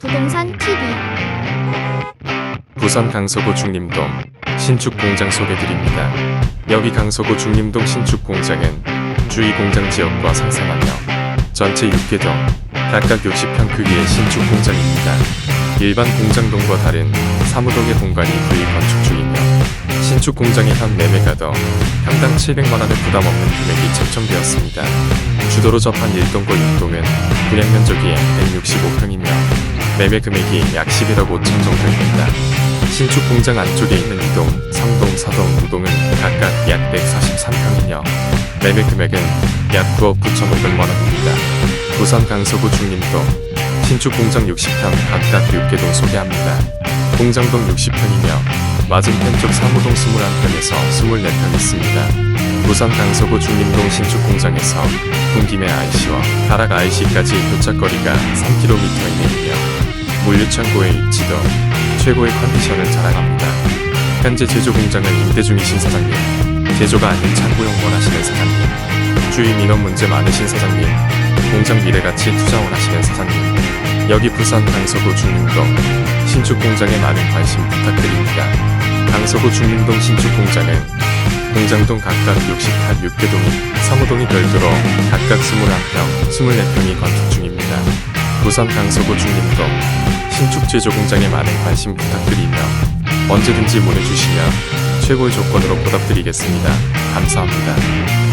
부동산 TV 부산 강서구 중림동 신축 공장 소개드립니다. 여기 강서구 중림동 신축 공장은 주위 공장 지역과 상생하며 전체 6개 동 각각 60평 크기의 신축 공장입니다. 일반 공장동과 다른 사무동의 공간이 구입 건축 중이며 신축 공장의 현 매매가 더 평당 700만 원의 부담 없는 금액이 책정되었습니다. 주도로 접한 1동과 6동은 분양 면적이 165평이며 매매 금액이 약 11억 5천 정도 입니다. 신축 공장 안쪽에 있는 2동, 3동, 4동, 5동은 각각 약 143평이며 매매 금액은 약 9억 9,500만 원입니다. 부산 강서구 중림동 신축 공장 60평 각각 6개동 소개합니다. 공장동 60평이며 맞은편 쪽 사무동 21평에서 24평 있습니다. 부산 강서구 중림동 신축 공장에서 군김해 IC와 가락 IC까지 도착거리가 3km 이내이며 물류창고의 입지도 최고의 컨디션을 자랑합니다. 현재 제조 공장을 임대 중이신 사장님, 제조가 아닌 창고용 원하시는 사장님, 주임 인원 문제 많으신 사장님, 공장 미래가치 투자 원하시는 사장님, 여기 부산 강서구 중림동 신축 공장에 많은 관심 부탁드립니다. 강서구 중림동 신축 공장은 공장동 각각 68, 6개동이 사무동이 별도로 각각 21평, 24평이 건축 중입니다. 부산 강서구 중림동 신축 제조 공장에 많은 관심 부탁드리며 언제든지 문의주시면 최고의 조건으로 보답드리겠습니다. 감사합니다.